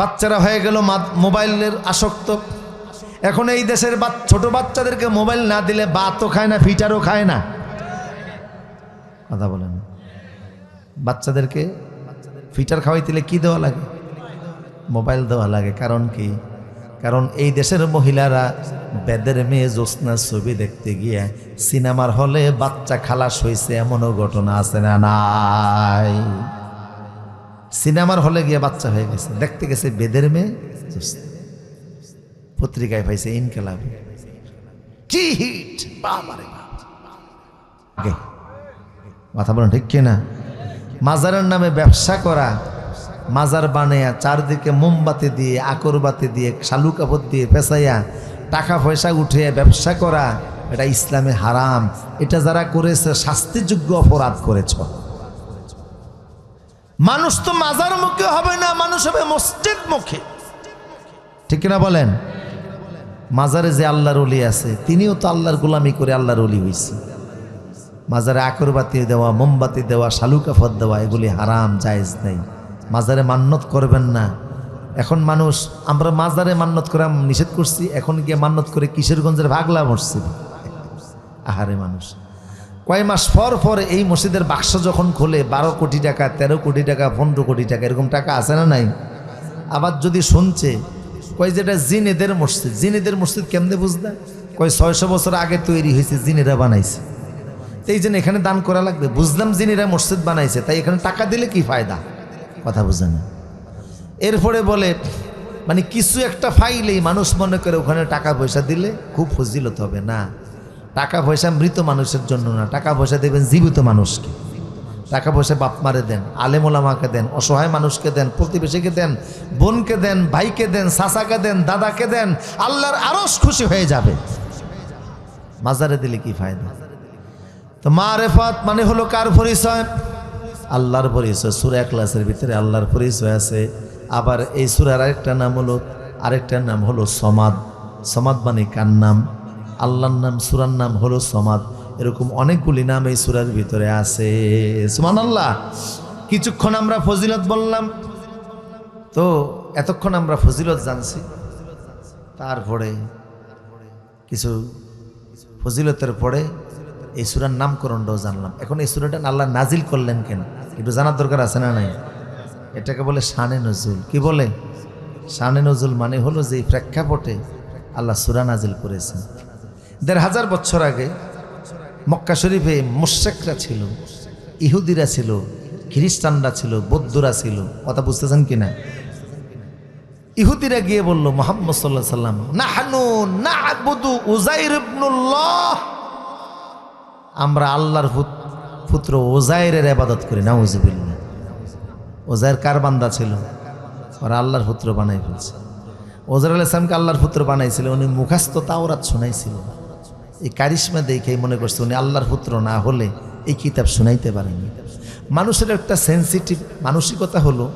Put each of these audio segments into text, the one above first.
বাচ্চারা হয়ে গেল মোবাইলের আসক্ত। এখন এই দেশের ছোট বাচ্চাদেরকে মোবাইল না দিলে বাতও খায় না, ফিটারও খায় না। কথা বলেন। বাচ্চাদেরকে ফিটার খাওয়াই দিলে কি দেওয়া লাগে? মোবাইল দেওয়া লাগে, কারণ কি? কারণ এই দেশের মহিলারা বেদের মেয়ে জ্যোৎস্না ছবি দেখতে গিয়ে সিনেমার হলে বাচ্চা খালাস হয়েছে এমনও ঘটনা আছে না নাই? সিনেমার হলে গিয়ে বাচ্চা হয়ে গেছে। দেখতে গেছে বেদের মেয়ে পত্রিকায় পাইছে ইনকেলাবে। কথা বলেন ঠিক কিনা? মাজারের নামে ব্যবসা করা, মাজার বানাইয়া চারদিকে মোমবাতি দিয়ে, আকরবাতি দিয়ে শালু কাপড় দিয়ে পেঁচাইয়া, টাকা পয়সা উঠে ব্যবসা করা, এটা ইসলামে হারাম। এটা যারা করেছে, শাস্তিযোগ্য অপরাধ করেছ। মানুষ তো মাজার মুখে হবে না, মানুষ হবে মসজিদ মুখে। ঠিক কিনা বলেন? মাজারে যে আল্লাহর অলি আছে, তিনিও তো আল্লাহর গোলামি করে আল্লাহর অলি হয়েছে মাজারে আকরবাতি দেওয়া, মোমবাতি দেওয়া, শালুকাফত দেওয়া, এগুলি হারাম, জায়েজ নেই। মাজারে মান্নত করবেন না। এখন মানুষ, আমরা মাজারে মান্নত করে নিষেধ করছি, এখন গিয়ে মান্নত করে কিশোরগঞ্জের ভাগলা মসজিদ। আহারে মানুষ। কয় মাস পর পর এই মসজিদের বাক্স যখন খোলে, বারো কোটি টাকা, তেরো কোটি টাকা, পনেরো কোটি টাকা, এরকম টাকা আছে না নাই? আবার যদি শুনছে, কয় যেটা জিনেদের মসজিদ জিনেদের মসজিদ কেমনে বুঝতে কয় ছয়শো বছর আগে তৈরি হয়েছে, জিনেরা বানাইছে। এই জন্য এখানে দান করা লাগবে। বুঝলাম জিনেরা মসজিদ বানাইছে, তাই এখানে টাকা দিলে কি ফায়দা? কথা বুঝে না। এরপরে বলে মানে কিছু একটা ফাইলেই মানুষ মনে করে ওখানে টাকা পয়সা দিলে খুব ফজিলত হবে। না টাকা পয়সা মৃত মানুষের জন্য না টাকা পয়সা দেবেন জীবিত মানুষকে। টাকা পয়সা বাপ মারে দেন আলেমোলামাকে দেন, অসহায় মানুষকে দেন, প্রতিবেশীকে দেন, বোনকে দেন, ভাইকে দেন সাসাকে দেন, দাদাকে দেন, আল্লাহর আরস খুশি হয়ে যাবে। মাজারে দিলে কি ফায়দা? তো মা রেফাত মানে হলো কার পরিচয়? আল্লাহর পরিচয়। সুরা ক্লাসের ভিতরে আল্লাহর পরিচয় আছে। আবার এই সুরার আরেকটা নাম হলো আরেকটার নাম হলো সমাদ। সমাদ মানে কার নাম? আল্লাহর নাম, সুরার নাম হলো সমাদ। এরকম অনেকগুলি নাম এই সুরার ভিতরে আছে। সুমান আল্লাহ কিছুক্ষণ আমরা ফজিলত বললাম। তো এতক্ষণ আমরা ফজিলত জানছি। তারপরে কিছু ফজিলতের পরে এই সুরার নামকরণটাও জানলাম। এখন এই সুরাটা আল্লাহ নাজিল করলেন কেন? একটু জানার দরকার আছে না নাই? এটাকে বলে শানে নজুল। কি বলে? শানে নজুল মানে হলো যে প্রেক্ষাপটে আল্লাহ সুরা নাজিল করেছেন। দেড় হাজার বছর আগে মক্কা শরীফে মোশেকরা ছিল, ইহুদিরা ছিল, খ্রিস্টানরা ছিল, বৌদ্ধরা ছিল, কথা বুঝতেছেন কিনা? ইহুদিরা গিয়ে বলল, মোহাম্মদ সাল্লাহ সাল্লাম, নাহানু না আবুদু উজাইর আমরা আল্লাহর পুত- পুত্র ওজাইরের আবাদত করি না উজুবিল্লা ওজাইর কার বান্দা ছিল? ওরা আল্লাহর পুত্র বানাই ফেলছে। ওজার আল ইসলামকে আল্লাহর পুত্র বানাইছিল, উনি মুখাস্ত তাওরাত শোনাইছিল। এই কারিশমা দেখে মনে করছে উনি আল্লাহর পুত্র না হলে এই কিতাব শুনাইতে পারেনি। মানুষের একটা সেন্সিটিভ মানসিকতা হলো,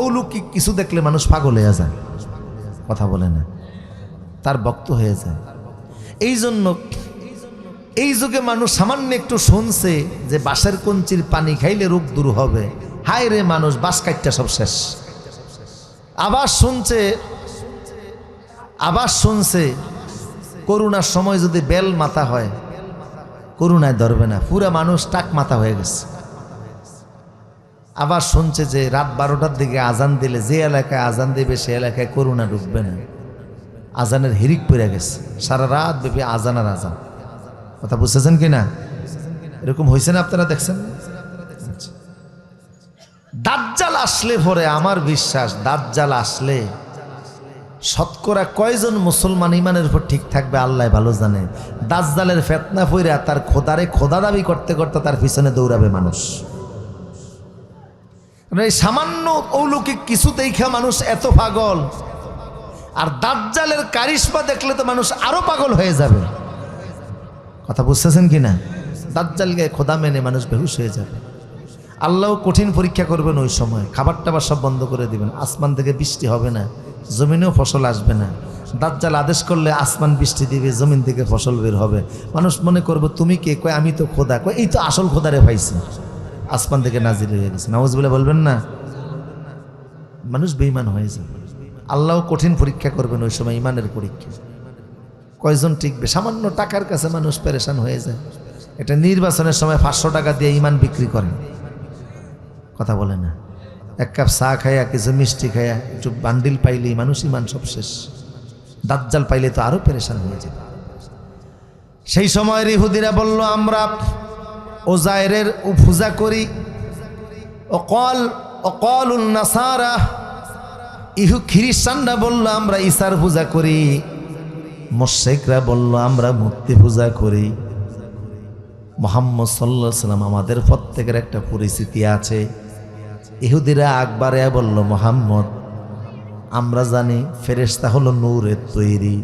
অলৌকিক কিছু দেখলে মানুষ পাগল হয়ে যায়, কথা বলে না, তার বক্ত হয়ে যায়। এই জন্য, এই যুগে মানুষ সামান্য একটু শুনছে যে বাঁশের কঞ্চির পানি খাইলে রোগ দূর হবে। হায় রে মানুষ বাস কাটটা সব শেষ। আবার শুনছে আবার শুনছে করুণার সময় যদি বেল মাথা হয়, করুণায় ধরবে না। পুরা মানুষ টাক মাথা হয়ে গেছে। আবার শুনছে যে রাত বারোটার দিকে আজান দিলে যে এলাকায় আজান দেবে, সে এলাকায় করুণা ঢুকবে না। আজানের হিরিক পড়ে গেছে। সারা রাত ব্যাপী আজান আর আজান। কথা বুঝতেছেন কি না? এরকম হয়েছে না আপনারা দেখছেন? দাজ্জাল আসলে পরে আমার বিশ্বাস, দাজ্জাল আসলে শতকরা কয়জন মুসলমান ইমানের উপর ঠিক থাকবে, আল্লাহ ভালো জানে। দাজ্জালের ফেতনা ফইরা তার খোদারে খোদা দাবি করতে করতে তার পিছনে দৌড়াবে মানুষ। এই সামান্য অলৌকিক কিছু দেখা মানুষ এত পাগল। আর দাজ্জালের কারিশমা দেখলে তো মানুষ আরও পাগল হয়ে যাবে। কথা বুঝতেছেন কি না? দাজ্জালকে খোদা মেনে মানুষ বেহুশ হয়ে যাবে। আল্লাহ কঠিন পরীক্ষা করবেন ওই সময়। খাবার টাবার সব বন্ধ করে দিবেন। আসমান থেকে বৃষ্টি হবে না। জমিনেও ফসল আসবে না। দাজ্জাল আদেশ করলে আসমান বৃষ্টি দিবে, জমিন থেকে ফসল বের হবে। মানুষ মনে করবে, তুমি কে? কয়, আমি তো খোদা। কয়, এই তো আসল খোদারে পাইছি। আসমান থেকে নাজির হয়ে গেছে। নামাজ বলে বলবেন না? মানুষ বেইমান হয়ে যাবে। আল্লাহ কঠিন পরীক্ষা করবেন ওই সময় ইমানের পরীক্ষা। কয়জন টিকবে? সামান্য টাকার কাছে মানুষ পেরেশান হয়ে যায়। এটা নির্বাচনের সময় পাঁচশো টাকা দিয়ে ইমান বিক্রি করেন। কথা বলে না। এক কাপ চা খায়া কিছু মিষ্টি খায়া একটু বান্ডিল পাইলেই মানুষ ইমান সব শেষ। দাজ্জাল পাইলে তো আরও পেরেশান হয়ে যাবে সেই সময় রিহুদিরা বলল, আমরা ওজায়ের পূজা করি। অকল অকলুল নাসারা। ইহু খ্রিস্টানরা বলল, আমরা ঈশার পূজা করি। মোশেকরা বলল, আমরা মূর্তি পূজা করি। মোহাম্মদ সাল্লা সাল্লাম আমাদের প্রত্যেকের একটা পরিস্থিতি আছে। ইহুদিরা আকবারে বলল, মোহাম্মদ, আমরা জানি ফেরেশতা হলো নূরের তৈরি।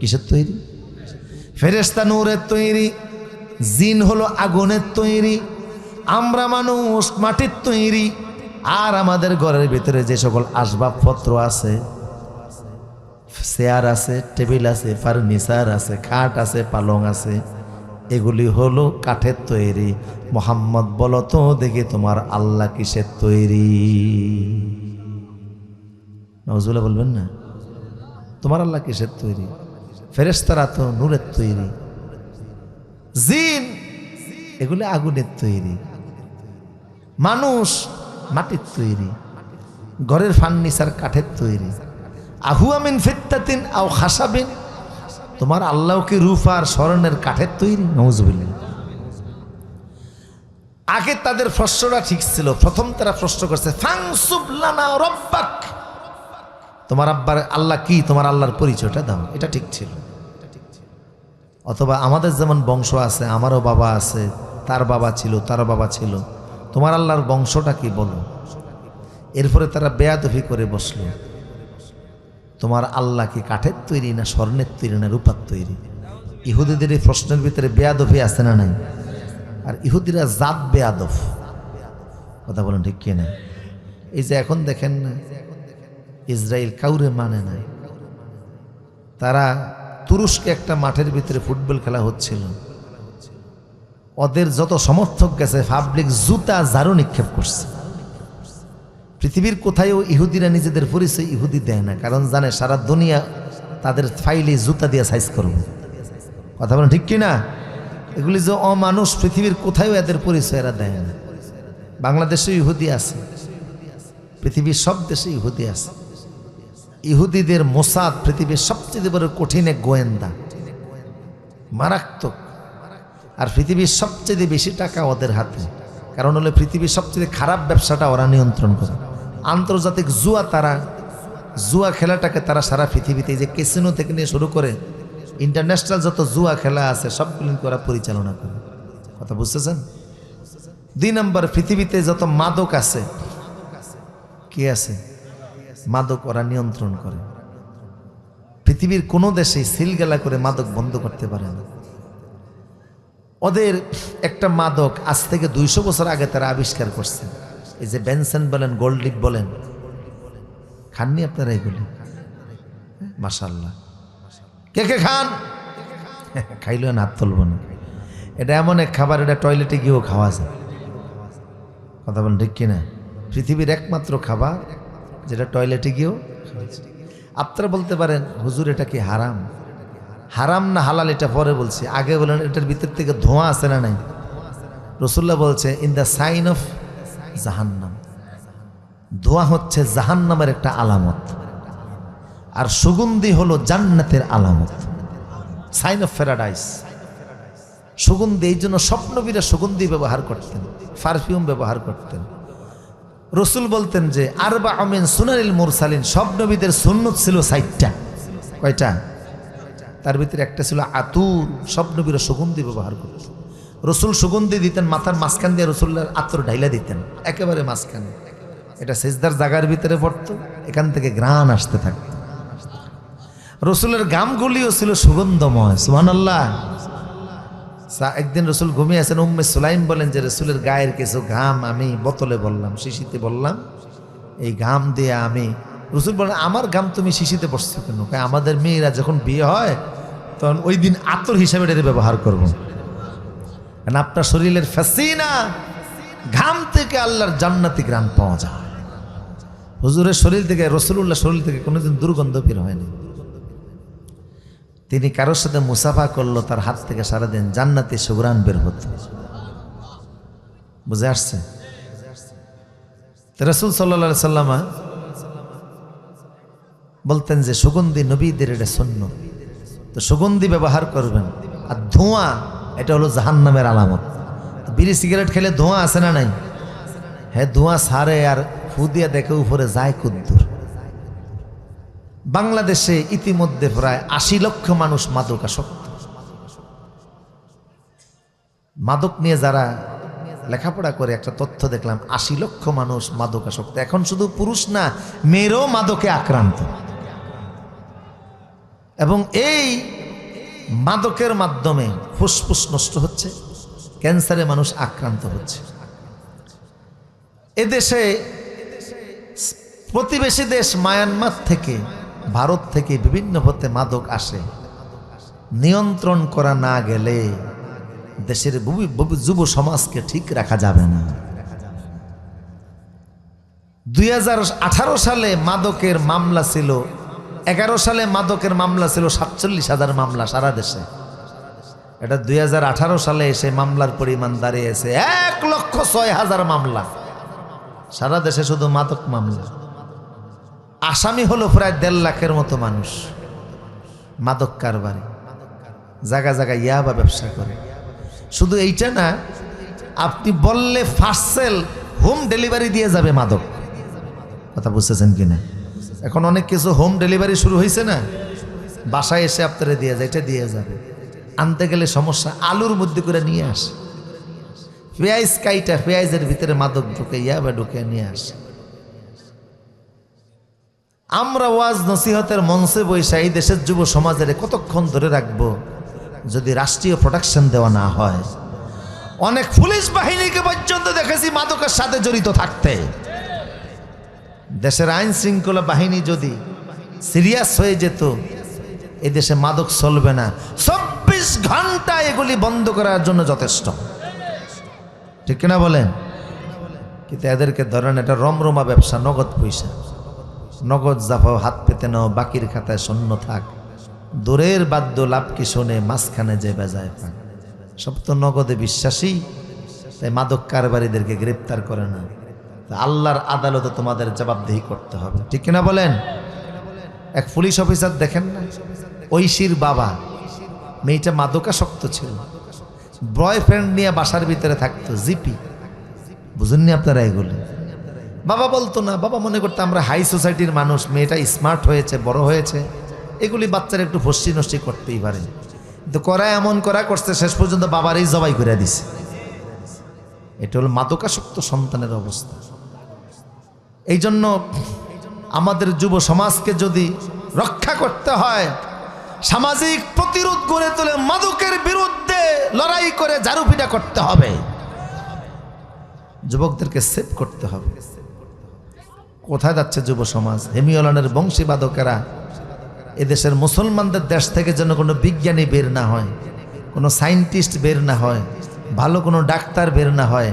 কিসের তৈরি? ফেরেশতা নূরের তৈরি, জিন হলো আগুনের তৈরি, আমরা মানুষ মাটির তৈরি, আর আমাদের ঘরের ভিতরে যে সকল আসবাবপত্র আছে, চেয়ার আছে, টেবিল আছে, ফার্নিচার আছে, খাট আছে, পালং আছে এগুলি হলো কাঠের তৈরি। মোহাম্মদ, বলো তো দেখি তোমার আল্লাহ কিসের তৈরি? নজরুল্লাহ বলবেন না? তোমার আল্লাহ কিসের তৈরি? ফেরেস্তারা তো নূরের তৈরি। জিন, এগুলি আগুনের তৈরি। মানুষ মাটির তৈরি। ঘরের ফার্নিচার কাঠের তৈরি। আহুয়ামিন ফিত্তাতিন আও খাসাবিন তোমার আল্লাহ কি রূপ আর স্মরণের কাঠের তৈরি নজবিল্লা আগে তাদের প্রশ্নটা ঠিক ছিল, প্রথম তারা প্রশ্ন করছে তোমার আব্বার আল্লাহ কি? তোমার আল্লাহর পরিচয়টা দাও। এটা ঠিক ছিল। অথবা আমাদের যেমন বংশ আছে, আমারও বাবা আছে, তার বাবা ছিল, তারও বাবা ছিল। তোমার আল্লাহর বংশটা কি বলো? এরপরে তারা বেয়াদফি করে বসল। তোমার আল্লাহ কি কাঠের তৈরি না স্বর্ণের তৈরি না রূপার তৈরি? ইহুদিদের এই প্রশ্নের ভিতরে বেয়াদফি আছে না নাই? আর ইহুদিরা জাত বেয়াদফ। কথা বলেন ঠিক কিনা? এই যে এখন দেখেন না ইসরায়েল কাউরে মানে নাই তারা তুরস্কে একটা মাঠের ভিতরে ফুটবল খেলা হচ্ছিল। ওদের যত সমর্থক গেছে পাবলিক জুতা জারু নিক্ষেপ করছে। পৃথিবীর কোথায়ও ইহুদিরা নিজেদের পরিচয় ইহুদি দেয় না, কারণ জানে সারা দুনিয়া তাদের ফাইলে জুতা দিয়ে সাইজ করবে। কথা বলেন ঠিক কিনা? এগুলি যে অমানুষ, পৃথিবীর কোথায়ও এদের পরিচয় এরা দেয় না। বাংলাদেশে ইহুদি আছে, পৃথিবীর সব দেশে ইহুদি আছে। ইহুদিদের মোসাদ পৃথিবীর সবচেয়ে বড় কঠিন এক গোয়েন্দা, মারাত্মক। আর পৃথিবীর সবচেয়ে বেশি টাকা ওদের হাতে, কারণ হলো পৃথিবীর সবচেয়ে খারাপ ব্যবসাটা ওরা নিয়ন্ত্রণ করে। আন্তর্জাতিক জুয়া তারা, জুয়া খেলাটাকে তারা সারা পৃথিবীতে যে কেসিনো থেকে নিয়ে শুরু করে ইন্টারন্যাশনাল যত জুয়া খেলা আছে, সবগুলি ওরা পরিচালনা করে। কথা বুঝতেছেন? দুই নম্বর, পৃথিবীতে যত মাদক আছে, কি আছে? মাদক ওরা নিয়ন্ত্রণ করে। পৃথিবীর কোনো দেশে সিলগেলা করে মাদক বন্ধ করতে পারে না। ওদের একটা মাদক আজ থেকে দুইশো বছর আগে তারা আবিষ্কার করছে। এই যে বেনসেন বলেন গোল্ডিপ বলেন, খাননি আপনারা এগুলি? মাসাল্লাহ কে কে খান? খাইলেও হাত তুলব না। এটা এমন এক খাবার, এটা টয়লেটে গিয়েও খাওয়া যায়। কথা বলেন, ঠিক কিনা? পৃথিবীর একমাত্র খাবার, যেটা টয়লেটে গিয়েও আপনারা বলতে পারেন, হুজুর, এটা কি হারাম? হারাম না হালাল, এটা পরে বলছি। আগে বলেন, এটার ভিতর থেকে ধোঁয়া আছে না নাই? রসুল্লাহ বলছে, ইন দ্য সাইন অফ জাহান্নাম। ধোঁয়া হচ্ছে জাহান্নামের একটা আলামত। আর সুগন্ধি হলো জান্নাতের আলামত। সাইন অফ প্যারাডাইস সুগন্ধি, এই জন্য স্বপ্নবীরা সুগন্ধি ব্যবহার করতেন পারফিউম ব্যবহার করতেন। রসুল বলতেন যে, আরবা আমিন সুনারিল মুরসালিন সব নবীদের সুন্নত ছিল সাইটটা কয়টা? তার ভিতরে একটা ছিল আতুর। সব নবীরা সুগন্ধি ব্যবহার করত রসুল সুগন্ধি দিতেন, মাথার মাঝখান দিয়ে রসুল্লার আতর ঢাইলা দিতেন। একেবারে মাঝখানে। এটা সেজদার জাগার ভিতরে পড়তো, এখান থেকে গ্রান আসতে থাকতো। রসুলের গামগুলিও ছিল সুগন্ধময় সুহান আল্লাহ একদিন রসুল ঘুমিয়ে আছেন, উম্মে সুলাইম বলেন যে, রসুলের গায়ের কিছু ঘাম আমি বোতলে বললাম, শিশিতে বললাম। এই ঘাম দিয়ে আমি রসুল বলেন, আমার ঘাম তুমি শিশিতে বসছো কেন? আমাদের মেয়েরা যখন বিয়ে হয়, তখন ওই দিন আতর হিসাবে এটা ব্যবহার করব। কারণ আপনার শরীরের ফ্যাসিনা ঘাম থেকে আল্লাহর জান্নাতি গ্রাম পাওয়া যায়। হুজুরের শরীর থেকে রসুল্লাহ শরীর থেকে কোনোদিন দুর্গন্ধ বের হয়নি। তিনি কারোর সাথে মুসাফা করল, তার হাত থেকে সারাদিন জান্নাতি সুগ্রান বের হতো। বুঝে আসছে? রসুল সাল্লা সাল্লামা বলতেন যে, সুগন্ধি নবীদের এটা শূন্য। তো সুগন্ধি ব্যবহার করবেন, আর ধোঁয়া এটা হলো জাহান্নামের আলামত। বিড়ি সিগারেট খেলে ধোঁয়া আছে না নাই? হ্যাঁ ধোঁয়া সারে আর ফু দিয়ে দেখে উপরে যায় কুদ্দুর। বাংলাদেশে ইতিমধ্যে প্রায় আশি লক্ষ মানুষ মাদকাসক্ত। মাদক নিয়ে যারা লেখাপড়া করে একটা তথ্য দেখলাম, আশি লক্ষ মানুষ মাদকাসক্ত। এখন শুধু পুরুষ না, মেয়েরও মাদকে আক্রান্ত। এবং এই মাদকের মাধ্যমে ফুসফুস নষ্ট হচ্ছে, ক্যান্সারে মানুষ আক্রান্ত হচ্ছে। এদেশে প্রতিবেশী দেশ মায়ানমার থেকে, ভারত থেকে বিভিন্ন পথে মাদক আসে। নিয়ন্ত্রণ করা না গেলে দেশের যুব সমাজকে ঠিক রাখা যাবে না। দুই হাজার আঠারো সালে মাদকের মামলা ছিল এগারো সালে মাদকের মামলা ছিল সাতচল্লিশ হাজার মামলা সারা দেশে। এটা দু হাজার আঠারো সালে এসে মামলার পরিমাণ দাঁড়িয়েছে এক লক্ষ ছয় হাজার মামলা। সারা দেশে শুধু মাদক মামলা। আসামি হলো প্রায় দেড় লাখের মতো মানুষ। মাদক কারবারি। জায়গা জায়গায় ইয়াবা ব্যবসা করে। শুধু এইটা না, আপনি বললে ফার্সেল হোম ডেলিভারি দিয়ে যাবে মাদক। কথা বুঝতেছেন কিনা? এখন অনেক কিছু হোম ডেলিভারি শুরু হয়েছে না? বাসায় এসে আপনারা দিয়ে যায়, এটা দিয়ে যাবে। আনতে গেলে সমস্যা, আলুর মধ্যে করে নিয়ে আসে। পেঁয়াজ কাইটা, পেঁয়াজের ভিতরে মাদক ঢুকে ইয়াবা ঢুকে নিয়ে আসে। আমরা ওয়াজ নসিহতের মঞ্চে বৈশা এই দেশের যুব সমাজের কতক্ষণ ধরে রাখব যদি রাষ্ট্রীয় প্রোটেকশন দেওয়া না হয়? অনেক পুলিশ বাহিনীকে পর্যন্ত দেখেছি মাদকের সাথে জড়িত থাকতে। দেশের আইন শৃঙ্খলা বাহিনী যদি সিরিয়াস হয়ে যেত এই দেশে মাদক চলবে না। চব্বিশ ঘণ্টা এগুলি বন্ধ করার জন্য যথেষ্ট। ঠিক কিনা বলেন? কিন্তু এদেরকে ধরেন এটা রমরমা ব্যবসা, নগদ পয়সা। নগদ জাফাও হাত পেতে নাও, বাকির খাতায় শূন্য থাক। দূরের বাদ্য লাভ কি শোনে, মাঝখানে যে বেজায় পাক। সব তো নগদে বিশ্বাসী, তাই মাদক কারবারিদেরকে গ্রেপ্তার করে না। আল্লাহর আদালতে তোমাদের জবাবদেহি করতে হবে। ঠিক কিনা বলেন? এক পুলিশ অফিসার দেখেন না? ঐশীর বাবা, মেয়েটা মাদকাসক্ত ছিল। বয়ফ্রেন্ড নিয়ে বাসার ভিতরে থাকতো, জিপি। বুঝেননি আপনারা এগুলো? বাবা বলতো না, বাবা মনে করতো আমরা হাই সোসাইটির মানুষ, মেয়েটা স্মার্ট হয়েছে, বড় হয়েছে। এগুলি বাচ্চারা একটু ফস্টি নষ্টি করতেই পারে। কিন্তু করা এমন করা করছে, শেষ পর্যন্ত বাবারই জবাই করে দিছে। এটা হলো মাদকাসক্ত সন্তানের অবস্থা। এই জন্য আমাদের যুব সমাজকে যদি রক্ষা করতে হয়, সামাজিক প্রতিরোধ গড়ে তুলে মাদকের বিরুদ্ধে লড়াই করে ঝাড়ুপিটা করতে হবে। যুবকদেরকে সেভ করতে হবে। কোথায় যাচ্ছে যুব সমাজ? হেমিওলানের বংশীবাদকেরা এদেশের মুসলমানদের দেশ থেকে যেন কোনো বিজ্ঞানী বের না হয়, কোনো সায়েন্টিস্ট বের না হয়, ভালো কোনো ডাক্তার বের না হয়,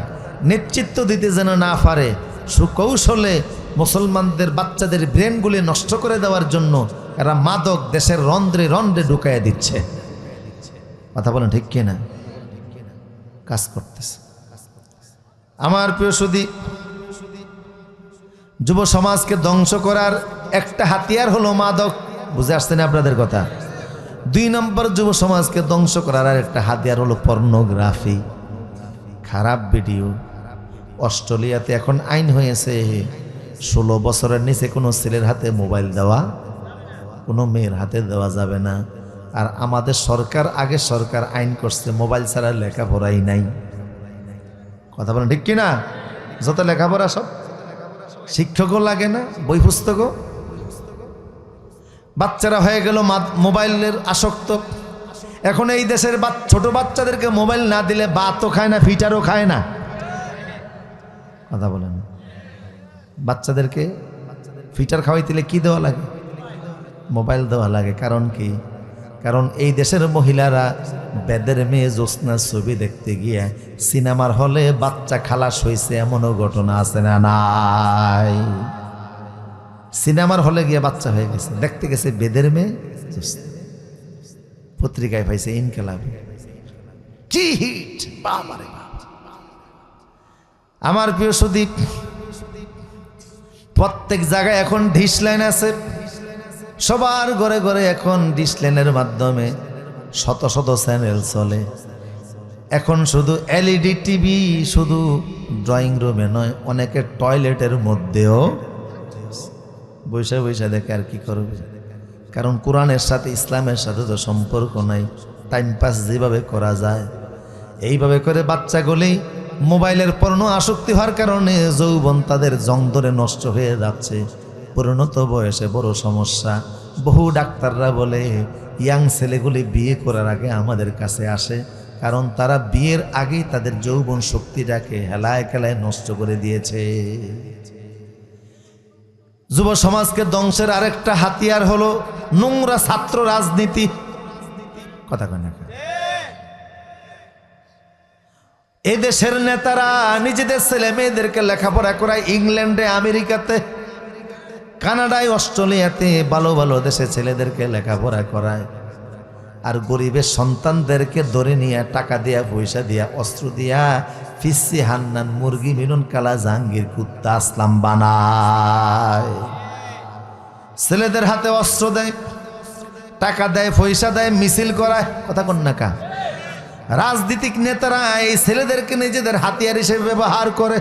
নেতৃত্ব দিতে যেন না পারে সুকৌশলে মুসলমানদের বাচ্চাদের ব্রেনগুলি নষ্ট করে দেওয়ার জন্য এরা মাদক দেশের রন্ধ্রে রন্ধ্রে ঢুকাইয়া দিচ্ছে। কথা বলেন ঠিক কিনা? কাজ করতেছে। আমার প্রিয় সুদী যুব সমাজকে ধ্বংস করার একটা হাতিয়ার হলো মাদক। বুঝে আসছেন আপনাদের কথা? দুই নম্বর যুব সমাজকে ধ্বংস করার আর একটা হাতিয়ার হলো পর্নোগ্রাফি। খারাপ ভিডিও। অস্ট্রেলিয়াতে এখন আইন হয়েছে, ষোলো বছরের নিচে কোনো ছেলের হাতে মোবাইল দেওয়া, কোনো মেয়ের হাতে দেওয়া যাবে না। আর আমাদের সরকার, আগে সরকার আইন করছে, মোবাইল ছাড়া লেখাপড়াই নাই। কথা বলেন, ঠিক কিনা? যত লেখাপড়া সব। শিক্ষকও লাগে না, বই পুস্তকও। বাচ্চারা হয়ে গেল মোবাইলের আসক্ত। এখন এই দেশের ছোট বাচ্চাদেরকে মোবাইল না দিলে বাতও খায় না, ফিটারও খায় না। কথা বলেন। বাচ্চাদেরকে ফিটার খাওয়াই দিলে কি দেওয়া লাগে? মোবাইল দেওয়া লাগে, কারণ কি? কারণ এই দেশের মহিলারা বেদের মেয়ে জ্যোৎস্নার ছবি দেখতে গিয়ে সিনেমার হলে বাচ্চা খালাস হয়েছে এমনও ঘটনা আছে না নাই? সিনেমার হলে গিয়ে বাচ্চা হয়ে গেছে, দেখতে গেছে বেদের মেয়ে পত্রিকায় পাইছে ইনকেলাব। কি হিট বাপ। আমার প্রিয় সুদীপ প্রত্যেক জায়গায় এখন ডিশ লাইন আছে। সবার ঘরে ঘরে এখন ডিশ লাইনের মাধ্যমে শত শত চ্যানেল চলে। এখন শুধু এলইডি টিভি শুধু ড্রয়িং রুমে নয়, অনেকে টয়লেটের মধ্যেও বৈশা বৈশা দেখে আর কি করবে। কারণ কোরআনের সাথে ইসলামের সাথে তো সম্পর্ক নাই টাইম পাস যেভাবে করা যায়, এইভাবে করে বাচ্চাগুলি মোবাইলের পর্ণ আসক্তি হওয়ার কারণে যৌবন তাদের জং ধরে নষ্ট হয়ে যাচ্ছে। পরিণত বয়সে বড় সমস্যা। বহু ডাক্তাররা বলে, ইয়াং ছেলেগুলি বিয়ে করার আগে আমাদের কাছে আসে, কারণ তারা বিয়ের আগেই তাদের যৌবন শক্তিটাকে হেলায় খেলায় নষ্ট করে দিয়েছে। যুব সমাজকে ধ্বংসের আরেকটা হাতিয়ার হলো নোংরা ছাত্র রাজনীতি। কথা কেন? এই দেশের নেতারা, নিজেদের ছেলে মেয়েদেরকে লেখাপড়া করায় ইংল্যান্ডে, আমেরিকাতে, কানাডায়, অস্ট্রেলিয়াতে ভালো ভালো দেশে ছেলেদেরকে লেখাপড়া করায়। আর গরিবের সন্তানদেরকে ধরে নিয়ে টাকা দিয়া, পয়সা দিয়া, অস্ত্র দিয়া ফিসি, হান্নান, মুরগি, মিলন কালা, জাহাঙ্গীর, কুত্তা, আসলাম বানায়। ছেলেদের হাতে অস্ত্র দেয়, টাকা দেয়, পয়সা দেয়, মিছিল করায়। কথা কন না কা। রাজনীতিক নেতারা এই ছেলেদেরকে নিজেদের হাতিয়ার হিসেবে ব্যবহার করে।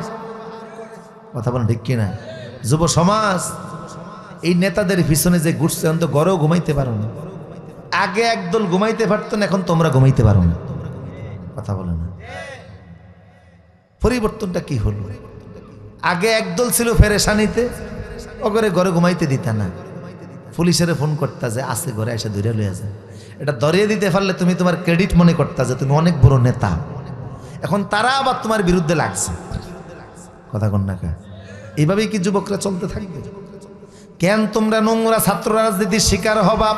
কথা বলেন ঠিক কিনা? যুব সমাজ, এই নেতাদের পিছনে যে ঘুরছে অন্ত গড়েও ঘুমাইতে পারো না। আগে একদল ঘুমাইতে পারতেন, এখন তোমরা ঘুমাইতে পারো না। কথা বলে না। পরিবর্তনটা কি হলো? আগে একদল ছিল ফেরেশানিতে ওগরে ঘরে ঘুমাইতে দিতা না। পুলিশের ফোন করতা যে, আছে, ঘরে এসে ধরে লইয়া যায় এটা ধরিয়ে দিতে পারলে তুমি তোমার ক্রেডিট মনে করতা যে তুমি অনেক বড় নেতা। এখন তারা আবার তোমার বিরুদ্ধে লাগছে। কথা কন না এইভাবেই কি যুবকরা চলতে থাকবে? কেন তোমরা নোংরা ছাত্র রাজনীতির শিকার হবা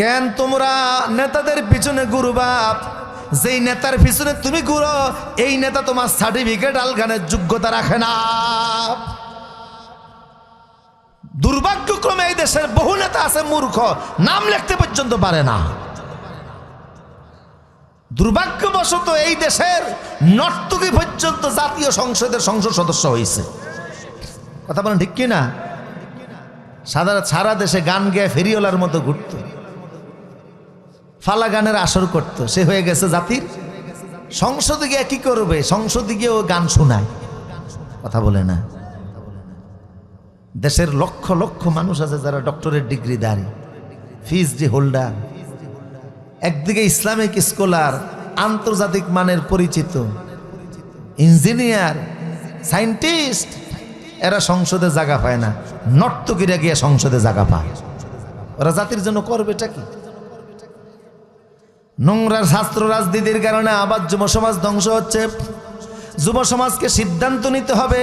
কেন তোমরা নেতাদের পিছনে গুরুবাপ যেই নেতার পিছনে তুমি ঘুরো, এই নেতা তোমার সার্টিফিকেট আলগানের যোগ্যতা রাখে না। দুর্ভাগ্যক্রমে এই দেশের বহু নেতা আছে মূর্খ, নাম লিখতে পর্যন্ত পারে না। দুর্ভাগ্যবশত এই দেশের নর্তকী পর্যন্ত জাতীয় সংসদের সংসদ সদস্য হয়েছে। কথা বলেন ঠিক কি না সারা সারা দেশে গান গেয়ে ফেরিওলার মতো ঘুরত। ফালা গানের আসর করত। সে হয়ে গেছে জাতির। সংসদে গিয়ে কি করবে? সংসদে গিয়ে ও গান শোনায়। কথা বলে না। দেশের লক্ষ লক্ষ মানুষ আছে যারা ডক্টরের ডিগ্রি দাঁড়ি পিএইচডি হোল্ডার একদিকে ইসলামিক স্কলার আন্তর্জাতিক মানের পরিচিত ইঞ্জিনিয়ার সায়েন্টিস্ট এরা সংসদে জায়গা পায় না, নর্তকীরা গিয়ে সংসদে জায়গা পায়। ওরা জাতির জন্য করবেটা কি? নোংরার শাস্ত্র রাজনীতির কারণে আবার যুব সমাজ ধ্বংস হচ্ছে। যুব সমাজকে সিদ্ধান্ত নিতে হবে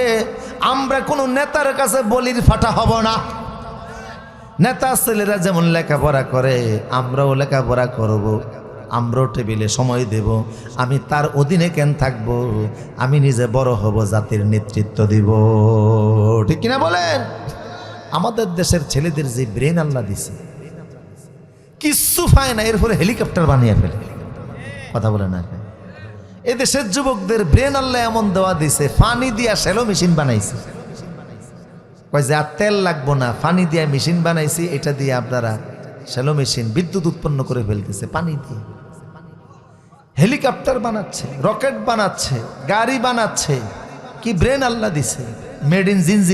আমরা কোনো নেতার কাছে বলির ফাটা হব না। নেতা ছেলেরা যেমন লেখাপড়া করে, আমরাও লেখাপড়া করব। আমরাও টেবিলে সময় দেব। আমি তার অধীনে কেন থাকব? আমি নিজে বড় হব, জাতির নেতৃত্ব দিব। ঠিক কিনা বলেন? আমাদের দেশের ছেলেদের যে ব্রেন আল্লাহ দিছে, কিচ্ছু পায় না, এর ফলে হেলিকপ্টার বানিয়ে ফেলে। কথা বলে না। এ দেশের যুবকদের ব্রেন আল্লাহ এমন দেওয়া দিছে, ফানি দিয়া শ্যালো মেশিন বানাইছে। কয় যে, আর তেল লাগবো না পানি দিয়ে মেশিন বানাইছি, এটা দিয়ে আপনারা সেলো মেশিন, বিদ্যুৎ উৎপন্ন করে ফেলতেছে, পানি দিয়ে। হেলিকপ্টার বানাচ্ছে, রকেট বানাচ্ছে, গাড়ি বানাচ্ছে, কি ব্রেন আল্লাহ দিছে। Made in Jinjira